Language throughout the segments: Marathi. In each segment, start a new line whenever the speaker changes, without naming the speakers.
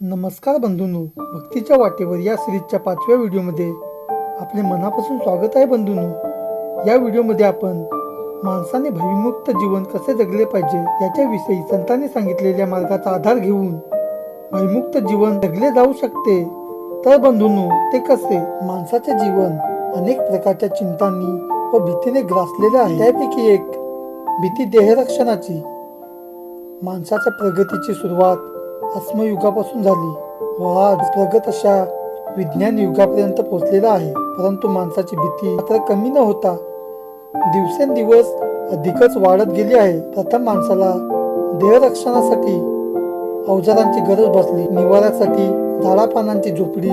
नमस्कार बंधूंनो भक्तीच्या वाटेवर या सिरीजच्या पाचव्या व्हिडिओमध्ये आपले मनापासून स्वागत आहे बंधूंनो. या व्हिडिओमध्ये आपण माणसाने भयमुक्त जीवन कसे जगले पाहिजे याच्याविषयी संतांनी सांगितलेल्या मार्गाचा आधार घेऊन भयमुक्त जीवन जगले जाऊ शकते. तर बंधूंनो ते कसे माणसाचे जीवन अनेक प्रकारच्या चिंतांनी व भीतीने ग्रासलेले आहे. त्यापैकी एक भीती देहरक्षणाची माणसाच्या प्रगतीची सुरुवात अस्मयुगापासून झाली. व आज प्रगत अशा विज्ञान युगापर्यंत पोहोचलेला आहे. परंतु माणसाची भीती मात्र कमी न होता दिवसेंदिवस अधिकच वाढत गेली आहे. प्रथम माणसाला देहरक्षणासाठी अवजारांची गरज बसली निवाऱ्यासाठी झाडापानांची झोपडी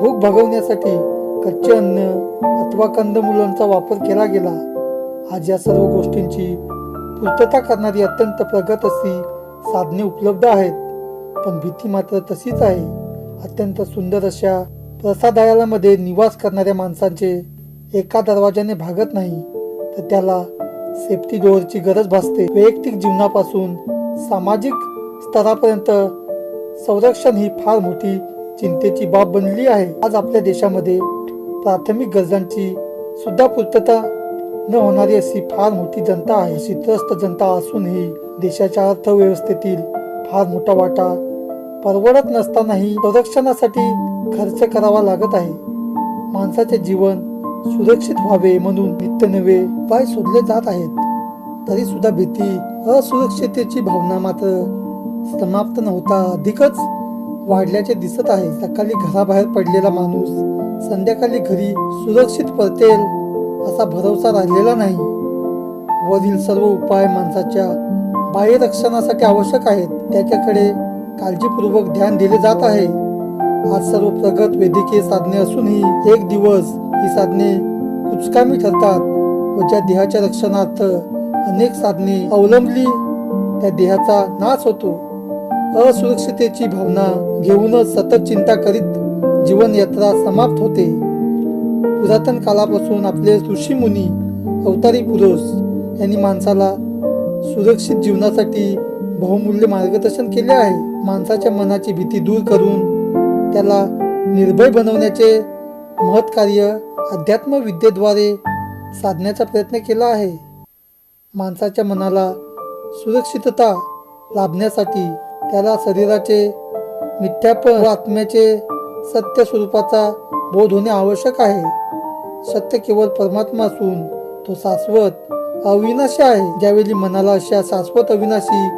भूक भागवण्यासाठी कच्चे अन्न अथवा कंदमुलांचा वापर केला गेला. आज या सर्व गोष्टींची पूर्तता करणारी अत्यंत प्रगत अशी साधने उपलब्ध आहेत. पण भीती मात्र तशीच आहे. अत्यंत सुंदर अशा प्रसादालयामध्ये निवास करणाऱ्या माणसांचे एका दरवाजाने भागत नाही तर त्याला सेफ्टी डोअरची गरज भासते. वैयक्तिक जीवनापासून सामाजिक स्तरापर्यंत संरक्षण ही फार मोठी चिंतेची बाब बनली आहे. आज आपल्या देशामध्ये प्राथमिक गरजांची सुद्धा पूर्तता न होणारी अशी फार मोठी जनता आहे. अशी त्रस्त जनता असूनही देशाच्या अर्थव्यवस्थेतील फार मोठा वाटा परवडत नसतानाही संरक्षणासाठी खर्च करावा लागत आहे. माणसाचे जीवन सुरक्षित व्हावे म्हणून नित्य नवे उपाय शोधले जात आहेत. तरी सुद्धा भीती असुरक्षिततेची भावना मात्र समाप्त नव्हता. अधिकच वाढल्याचे दिसत आहे. सकाळी घराबाहेर पडलेला माणूस संध्याकाळी घरी सुरक्षित परतेल असा भरोसा राहिलेला नाही. वरील सर्व उपाय माणसाच्या बाह्य रक्षणासाठी आवश्यक आहेत. त्याच्याकडे काळजीपूर्वक ध्यान दिले जात आहे. आज सर्व प्रगत वैद्यकीय साधने असूनही एक दिवस ही साधने कुचकामी ठरतात व ज्या देहाच्या रक्षणार्थ अनेक साधने अवलंबली त्या देहाचा नाश होतो. असुरक्षितेची भावना घेऊनच सतत चिंता करीत जीवन यात्रा समाप्त होते. पुरातन कालापासून आपले ऋषी मुनी अवतारी पुरुष यांनी माणसाला सुरक्षित जीवनासाठी बहुमूल्य मार्गदर्शन केले आहे. माणसाच्या मनाची भीती दूर करून त्याला निर्भय बनवण्याचे महत् कार्य अध्यात्म विद्येद्वारे साधण्याचा प्रयत्न केला आहे. माणसाच्या मनाला सुरक्षितता लाभण्यासाठी त्याला शरीराचे मिथ्यापण आत्म्याचे सत्य स्वरूपाचा बोध होणे आवश्यक आहे. सत्य केवळ परमात्मा असून तो शाश्वत अविनाशी आहे. ज्यावेळी मनाला अशा शाश्वत अविनाशी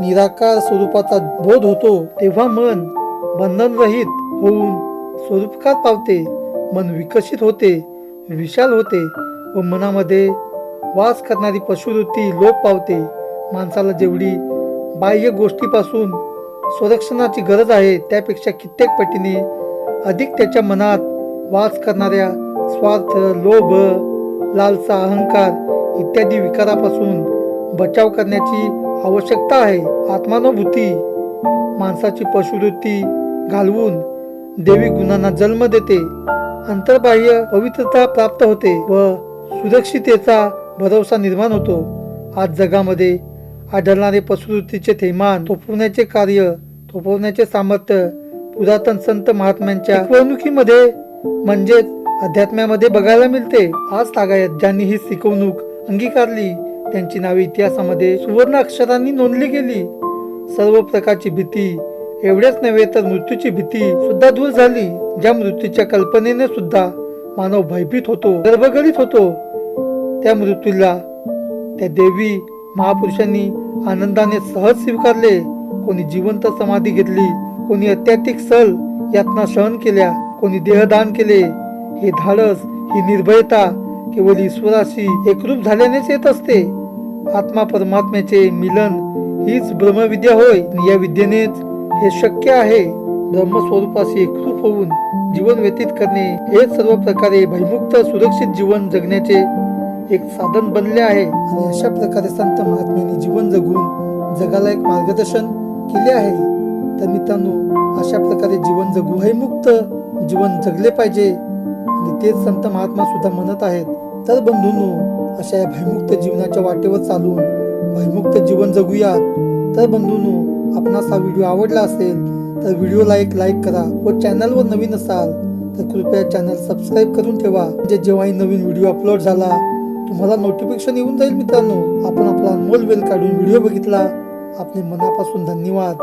निराकार स्वरूपाचा बोध होतो तेव्हा मन बंधनरहित होऊन स्वरूपकार पावते मन विकसित होते विशाल होते व मनामध्ये वास करणारी पशुवृत्ती लोप पावते. माणसाला जेवढी बाह्य गोष्टीपासून संरक्षणाची गरज आहे त्यापेक्षा कित्येक पटीने अधिक त्याच्या मनात वास करणाऱ्या स्वार्थ लोभ लालसा अहंकार इत्यादी विकारापासून बचाव करण्याची आवश्यकता आहे. आत्मानुभूती माणसाची पशुवृत्ती घालवून देवी गुणांना जन्म देते. अंतर्बाह्य पवित्रता प्राप्त होते व सुरक्षितेचा भरोसा निर्माण होतो. आज जगामध्ये आढळणारे पशुवृत्तीचे थैमान थोपवण्याचे कार्य थोपवण्याचे सामर्थ्य पुरातन संत महात्म्यांच्या शिकवणुकीमध्ये म्हणजेच अध्यात्म्यामध्ये बघायला मिळते. आज तागायत ज्यांनी ही शिकवणूक अंगीकारली त्यांची नावे इतिहासामध्ये सुवर्ण अक्षरांनी नोंदली गेली. सर्व प्रकारची भीती एवढेच नव्हे तर मृत्यूची भीती सुद्धा दूर झाली ज्या मृत्यूच्या कल्पनेने सुद्धा मानव भयभीत होतो गर्भगरीत होतो. त्या मृत्यूला त्या देवी महापुरुषांनी आनंदाने सहज स्वीकारले. कोणी जिवंत समाधी घेतली कोणी अत्याधिक सल यातना सहन केल्या कोणी देहदान केले. हे धाडस ही निर्भयता केवळ ईश्वराशी एकरूप झाल्यानेच येत असते. आत्मा परमात्म्याचे मिलन हीच ब्रह्मविद्या होय. या विद्येनेच हे शक्य आहे. ब्रह्मस्वरूपाशी एकरूप होऊन जीवन व्यतीत करणे हे सर्व प्रकारे भयमुक्त सुरक्षित जीवन जगण्याचे एक साधन बनले आहे. आणि अशा प्रकारे संत महात्म्याने जीवन जगून जगाला एक मार्गदर्शन केले आहे. तर मित्रांनो अशा प्रकारे जीवन जगू भयमुक्त जीवन जगले पाहिजे. आणि तेच संत महात्मा सुद्धा म्हणत आहेत. तर बंधूंनो अशा या भयमुक्त जीवनाच्या वाटेवर चालून भयमुक्त जीवन जगूयात. तर बंधूंनो आपणास हा व्हिडिओ आवडला असेल तर व्हिडिओला एक लाईक करा व चॅनलवर नवीन असाल तर कृपया चॅनल सबस्क्राईब करून ठेवा. म्हणजे जेव्हाही नवीन व्हिडिओ अपलोड झाला तुम्हाला नोटिफिकेशन येऊन जाईल मित्रांनो. आपण आपला अनमोल वेळ काढून व्हिडिओ बघितला. आपले मनापासून धन्यवाद.